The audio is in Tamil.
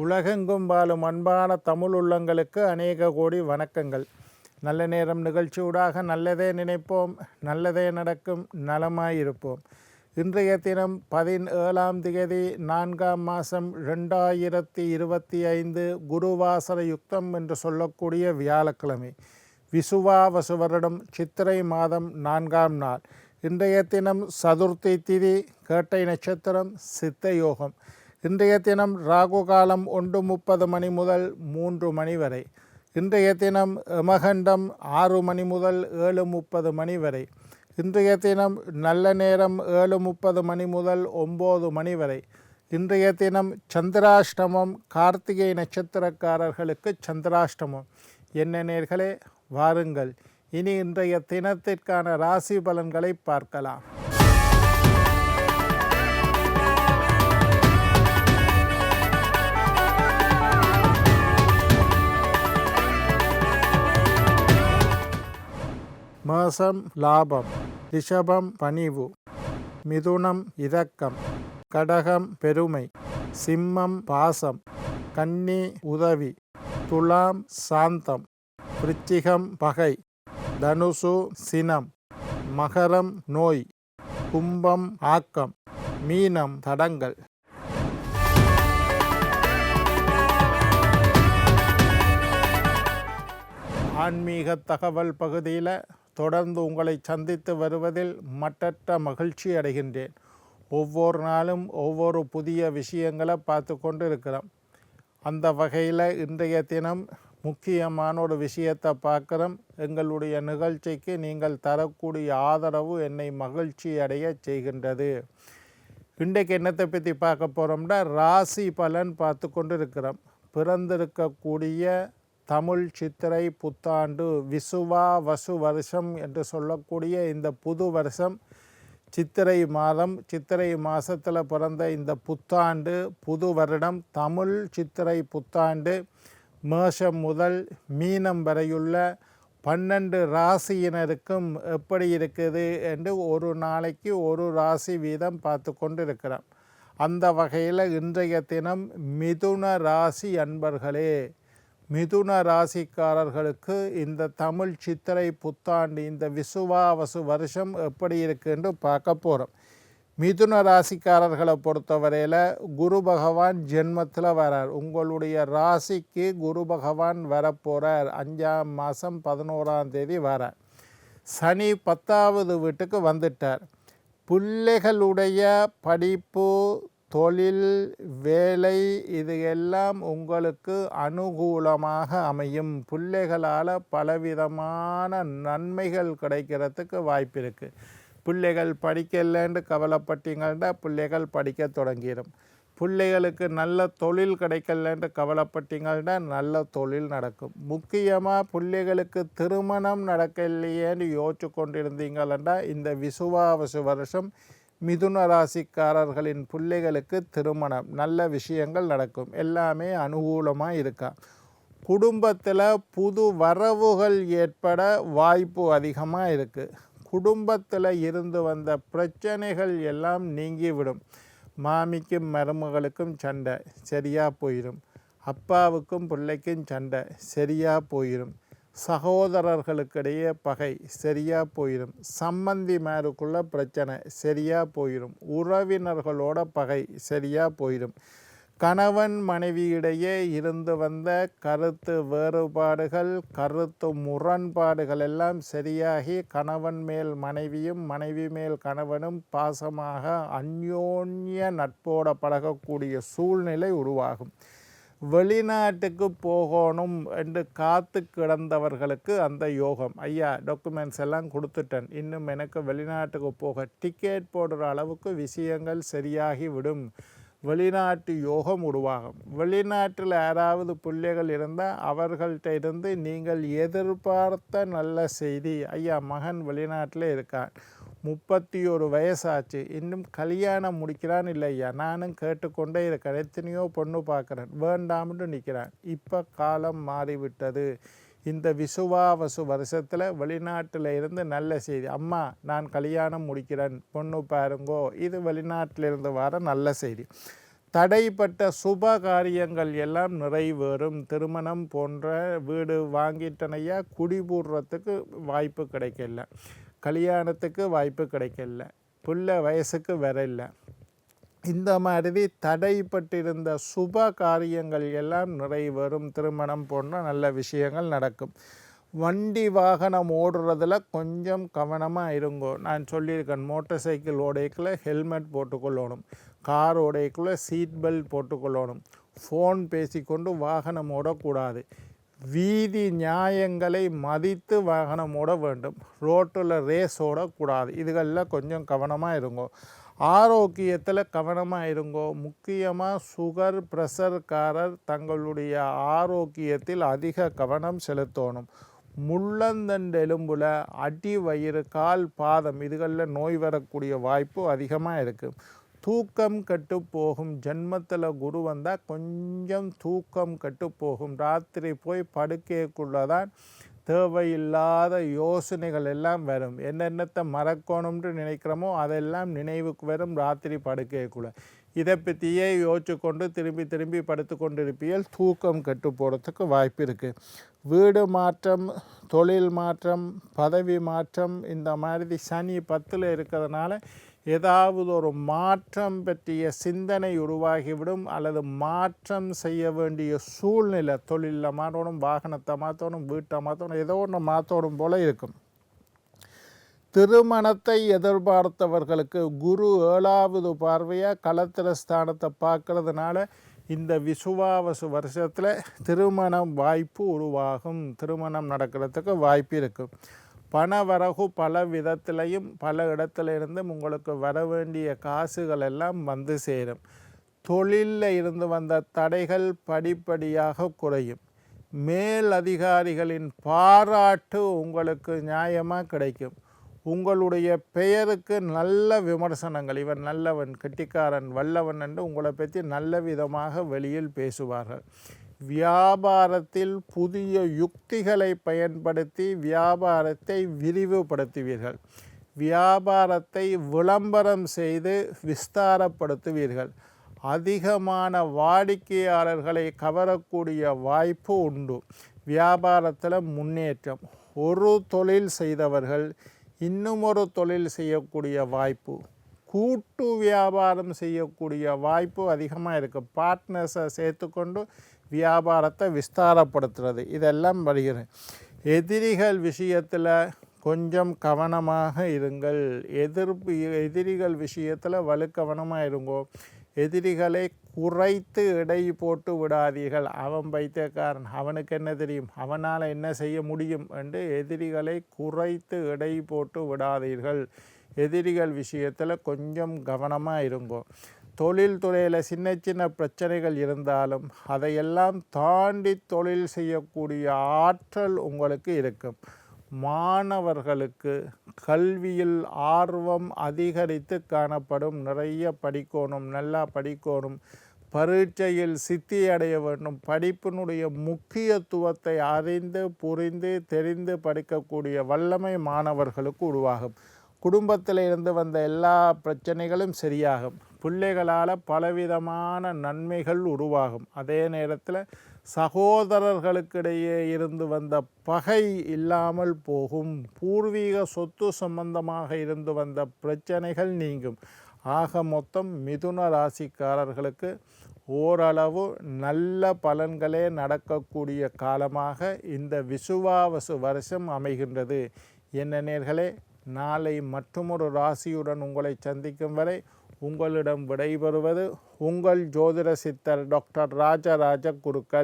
உலகெங்கும் வாழும் அன்பான தமிழ் உள்ளங்களுக்கு அநேக கோடி வணக்கங்கள். நல்ல நேரம் நிகழ்ச்சியூடாக நல்லதே நினைப்போம் நல்லதே நடக்கும் நலமாயிருப்போம். இன்றைய தினம் பதினேழாம் தேதி நான்காம் மாதம் ரெண்டாயிரத்தி இருபத்தி ஐந்து குருவாசர யுக்தம் என்று சொல்லக்கூடிய வியாழக்கிழமை. விசுவாவசு வருடம் சித்திரை மாதம் நான்காம் நாள். இன்றைய தினம் சதுர்த்தி திதி கேட்டை நட்சத்திரம் சித்த யோகம். இன்றைய தினம் ராகு காலம் ஒன்று முப்பது மணி முதல் மூன்று மணி வரை. இன்றைய தினம் எமகண்டம் ஆறு மணி முதல் ஏழு முப்பது மணி வரை. இன்றைய தினம் நல்ல நேரம் ஏழு முப்பது மணி முதல் ஒம்பது மணி வரை. இன்றைய தினம் சந்திராஷ்டமம் கார்த்திகை நட்சத்திரக்காரர்களுக்கு சந்திராஷ்டமம். என்ன நேர்களே வாருங்கள். இனி இன்றைய தினத்திற்கான ராசி பலன்களை பார்க்கலாம். மேசம் லாபம் ரிஷபம் பணிவு மிதுனம் இரக்கம் கடகம் பெருமை சிம்மம் பாசம் கன்னி உதவி துலாம் சாந்தம் விருச்சிகம் பகை தனுசு சினம் மகரம் நோய் கும்பம் ஆக்கம் மீனம் தடங்கள். ஆன்மீக தகவல் பகுதியில் தொடர்ந்து உங்களை சந்தித்து வருவதில் மட்டற்ற மகிழ்ச்சி அடைகின்றேன். ஒவ்வொரு நாளும் ஒவ்வொரு புதிய விஷயங்களை பார்த்து கொண்டு இருக்கிறோம் அந்த வகையில் இன்றைய தினம் முக்கியமான ஒரு விஷயத்தை பார்க்குறோம். எங்களுடைய நிகழ்ச்சிக்கு நீங்கள் தரக்கூடிய ஆதரவு என்னை மகிழ்ச்சி அடைய செய்கின்றது. இன்றைக்கு என்னத்தை பற்றி பார்க்க போகிறோம்னா ராசி பலன் பார்த்து கொண்டு இருக்கிறோம் பிறந்திருக்கக்கூடிய தமிழ் சித்திரை புத்தாண்டு விசுவா வசு வருஷம் என்று சொல்லக்கூடிய இந்த புது வருஷம் சித்திரை மாதம் சித்திரை மாதத்தில் பிறந்த இந்த புத்தாண்டு புது வருடம் தமிழ் சித்திரை புத்தாண்டு மேஷம் முதல் மீனம் வரையுள்ள பன்னெண்டு ராசியினருக்கும் எப்படி இருக்குது என்று ஒரு நாளைக்கு ஒரு ராசி வீதம் பார்த்து கொண்டு இருக்கிறோம் அந்த வகையில் இன்றைய தினம் மிதுன ராசி அன்பர்களே மிதுன ராசிக்காரர்களுக்கு இந்த தமிழ் சித்திரை புத்தாண்டு இந்த விசுவாவசு வருஷம் எப்படி இருக்குன்னு பார்க்க போகிறோம் மிதுன ராசிக்காரர்களை பொறுத்தவரையில் குரு பகவான் ஜென்மத்தில் வரார். உங்களுடைய ராசிக்கு குரு பகவான் வரப்போகிறார் அஞ்சாம் மாதம் பதினோராம் தேதி வரார். சனி பத்தாவது வீட்டுக்கு வந்துட்டார். பிள்ளைகளுடைய படிப்பு தொழில் வேலை இது எல்லாம் உங்களுக்கு அனுகூலமாக அமையும். பிள்ளைகளால் பலவிதமான நன்மைகள் கிடைக்கிறதுக்கு வாய்ப்பு இருக்குது பிள்ளைகள் படிக்கலைன்னு கவலைப்பட்டீங்கன்னா பிள்ளைகள் படிக்க தொடங்கிடும் பிள்ளைகளுக்கு நல்ல தொழில் கிடைக்கலன்ட்டு கவலைப்பட்டீங்கன்னா நல்ல தொழில் நடக்கும். முக்கியமாக பிள்ளைகளுக்கு திருமணம் நடக்கலையேன்னு யோசிச்சு கொண்டிருந்தீங்களா இந்த விசுவாவசு வருஷம் மிதுன ராசிக்காரர்களின் பிள்ளைகளுக்கு திருமணம். நல்ல விஷயங்கள் நடக்கும். எல்லாமே அனுகூலமாக இருக்கா? குடும்பத்தில் புது வரவுகள் ஏற்பட வாய்ப்பு அதிகமாக இருக்குது குடும்பத்தில் இருந்து வந்த பிரச்சனைகள் எல்லாம் நீங்கிவிடும். மாமிக்கும் மருமகளுக்கும் சண்டை. சரியாக போயிடும் அப்பாவுக்கும் பிள்ளைக்கும் சண்டை. சரியாக போயிடும் சகோதரர்களுக்கிடையே பகை சரியாக போயிடும் சம்பந்திமாருக்குள்ள பிரச்சனை சரியாக போயிடும் உறவினர்களோட பகை சரியாக போயிடும் கணவன் மனைவியிடையே இருந்து வந்த கருத்து வேறுபாடுகள் கருத்து முரண்பாடுகள் எல்லாம் சரியாகி கணவன் மேல் மனைவியும் மனைவி மேல் கணவனும் பாசமாக அந்யோன்ய நட்போட பழகக்கூடிய சூழ்நிலை உருவாகும். வெளிநாட்டுக்கு போகணும் என்று காத்து கிடந்தவர்களுக்கு அந்த யோகம். ஐயா டாக்குமெண்ட்ஸ் எல்லாம் கொடுத்துட்டேன். இன்னும் எனக்கு வெளிநாட்டுக்கு போக டிக்கெட் போடுற அளவுக்கு விஷயங்கள் சரியாகி விடும். வெளிநாட்டு யோகம் உருவாகும். வெளிநாட்டில் யாராவது பிள்ளைகள் இருந்தால் அவர்கள்ட்ட இருந்து நீங்கள் எதிர்பார்த்த நல்ல செய்தி. ஐயா மகன் வெளிநாட்டில் இருக்கான். முப்பத்தி ஒரு வயசாச்சு. இன்னும் கல்யாணம் முடிக்கிறான் இல்லையா? நானும் கேட்டுக்கொண்டே இருக்கேன். எத்தனையோ பொண்ணு பார்க்குறேன். வேண்டாம்னு நிற்கிறேன் இப்போ காலம் மாறிவிட்டது. இந்த விசுவாவசு வருஷத்தில் வெளிநாட்டில் இருந்து நல்ல செய்தி. அம்மா நான் கல்யாணம் முடிக்கிறேன். பொண்ணு பாருங்கோ. இது வெளிநாட்டிலிருந்து வர நல்ல செய்தி. தடைப்பட்ட சுப காரியங்கள் எல்லாம் நிறைவேறும். திருமணம் போன்ற வீடு வாங்கிட்டனையா குடிபூடுறதுக்கு வாய்ப்பு கிடைக்கல. கல்யாணத்துக்கு வாய்ப்பு கிடைக்கல. புள்ள வயசுக்கு வரல. இந்த மாதிரி தடைப்பட்டிருந்த சுப காரியங்கள் எல்லாம் நிறைவேறும். திருமணம் போன்ற நல்ல விஷயங்கள் நடக்கும். வண்டி வாகனம் ஓடுறதுல கொஞ்சம் கவனமாக இருங்கோ. நான் சொல்லியிருக்கேன் மோட்டார் சைக்கிள் ஓடைக்குள்ள ஹெல்மெட் போட்டுக்கொள்ளணும். கார் ஓடைக்குள்ளே சீட் பெல்ட் போட்டுக்கொள்ளணும். ஃபோன் பேசிக்கொண்டு வாகனம் ஓடக்கூடாது. வீதி நியாயங்களை மதித்து வாகனம் ஓட வேண்டும். ரோட்டில் ரேஸ் ஓடக்கூடாது. இதுகளில் கொஞ்சம் கவனமாக இருங்கோ. ஆரோக்கியத்தில் கவனமாக இருங்கோ. முக்கியமாக சுகர் ப்ரெஷர்காரர் தங்களுடைய ஆரோக்கியத்தில் அதிக கவனம் செலுத்தணும். முள்ளந்தண்டு எலும்பில் அடி வயிறு கால் பாதம் இதுகளில் நோய் வரக்கூடிய வாய்ப்பு அதிகமாக இருக்குது தூக்கம் கட்டு போகும் ஜென்மத்தில் குரு வந்தால் கொஞ்சம் தூக்கம் கட்டு போகும் ராத்திரி போய் படுக்கைக்குள்ளதான் தேவையில்லாத யோசனைகள் எல்லாம் வரும். என்னென்னத்தை மறக்கணும்னு நினைக்கிறோமோ அதெல்லாம் நினைவுக்கு வரும் ராத்திரி படுக்கைக்குள்ளே. இதை பற்றியே யோசிச்சு கொண்டு திரும்பி திரும்பி படுத்து கொண்டிருப்பியல் தூக்கம் கட்டு போகிறதுக்கு வாய்ப்பு இருக்குது வீடு மாற்றம் தொழில் மாற்றம் பதவி மாற்றம் இந்த மாதிரி சனி பத்தில் இருக்கிறதுனால ஏதாவது ஒரு மாற்றம் பற்றிய சிந்தனை உருவாகிவிடும் அல்லது மாற்றம் செய்ய வேண்டிய சூழ்நிலை தொழிலில் மாற்றணும் வாகனத்தை மாற்றணும் வீட்டை மாற்றணும் ஏதோ ஒன்று மாற்றணும் போல இருக்கும். திருமணத்தை எதிர்பார்த்தவர்களுக்கு குரு ஏழாவது பார்வையாக களத்திர ஸ்தானத்தை பார்க்கறதுனால இந்த விசுவாவசு வருஷத்தில் திருமணம் வாய்ப்பு உருவாகும். திருமணம் நடக்கிறதுக்கு வாய்ப்பு இருக்கும் பணவரகு பல விதத்திலையும் பல இடத்துலேருந்தும் உங்களுக்கு வர வேண்டிய காசுகள் எல்லாம் வந்து சேரும். தொழிலில் இருந்து வந்த தடைகள் படிப்படியாக குறையும். மேல் அதிகாரிகளின் பாராட்டு உங்களுக்கு நியாயமாக கிடைக்கும். உங்களுடைய பெயருக்கு நல்ல விமர்சனங்கள் இவன் நல்லவன் கெட்டிக்காரன் வல்லவன் என்று உங்களை பற்றி நல்ல விதமாக வெளியில் பேசுவார்கள். வியாபாரத்தில் புதிய யுக்திகளை பயன்படுத்தி வியாபாரத்தை விரிவுபடுத்துவீர்கள். வியாபாரத்தை விளம்பரம் செய்து விஸ்தாரப்படுத்துவீர்கள். அதிகமான வாடிக்கையாளர்களை கவரக்கூடிய வாய்ப்பு உண்டு. வியாபாரத்தில் முன்னேற்றம். ஒரு தொழில் செய்தவர்கள் இன்னும் ஒரு தொழில் செய்யக்கூடிய வாய்ப்பு. கூட்டு வியாபாரம் செய்யக்கூடிய வாய்ப்பு அதிகமாக இருக்குது பார்ட்னர்ஸை சேர்த்துக்கொண்டு வியாபாரத்தை விஸ்தாரப்படுத்துறது. இதெல்லாம் வருகிறது. எதிரிகள் விஷயத்தில் கொஞ்சம் கவனமாக இருங்கள். எதிர்ப்பு எதிரிகள் விஷயத்தில் வலுக்கவனமாக இருங்கோ. எதிரிகளை குறைத்து இடை போட்டு விடாதீர்கள். அவன் பைத்தியக்காரன். அவனுக்கு என்ன தெரியும்? அவனால் என்ன செய்ய முடியும் என்று எதிரிகளை குறைத்து இடை போட்டு விடாதீர்கள். எதிரிகள் விஷயத்தில் கொஞ்சம் கவனமாக இருங்கோ. தொழில்துறையில் சின்ன சின்ன பிரச்சனைகள் இருந்தாலும் அதையெல்லாம் தாண்டி தொழில் செய்யக்கூடிய ஆற்றல் உங்களுக்கு இருக்கும். மாணவர்களுக்கு கல்வியில் ஆர்வம் அதிகரித்து காணப்படும். நிறைய படிக்கணும் நல்லா படிக்கணும். பரீட்சையில் சித்தி அடைய வேண்டும். படிப்பினுடைய முக்கியத்துவத்தை அறிந்து புரிந்து தெரிந்து படிக்கக்கூடிய வல்லமை மாணவர்களுக்கு உருவாகும். குடும்பத்தில் இருந்து வந்த எல்லா பிரச்சனைகளும் சரியாகும். பிள்ளைகளால் பலவிதமான நன்மைகள் உருவாகும். அதே நேரத்தில் சகோதரர்களுக்கிடையே இருந்து வந்த பகை இல்லாமல் போகும். பூர்வீக சொத்து சம்பந்தமாக இருந்து வந்த பிரச்சனைகள் நீங்கும். ஆக மொத்தம் மிதுன ராசிக்காரர்களுக்கு ஓரளவு நல்ல பலன்களே நடக்கக்கூடிய காலமாக இந்த விசுவாவசு வருஷம் அமைகின்றது. என்ன நேர்களே? நாளை மற்றொரு ராசியுடன் உங்களை சந்திக்கும் வரை உங்களிடம் விடைபெறுவது உங்கள் ஜோதிட சித்தர் டாக்டர் ராஜராஜ குருக்கள்.